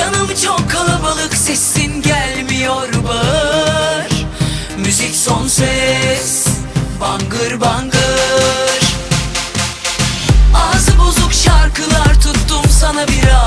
Yanım çok kalabalık sesin gelmiyor bağır. Müzik son ses bangır bangır. Ağzı bozuk şarkılar tuttum sana biraz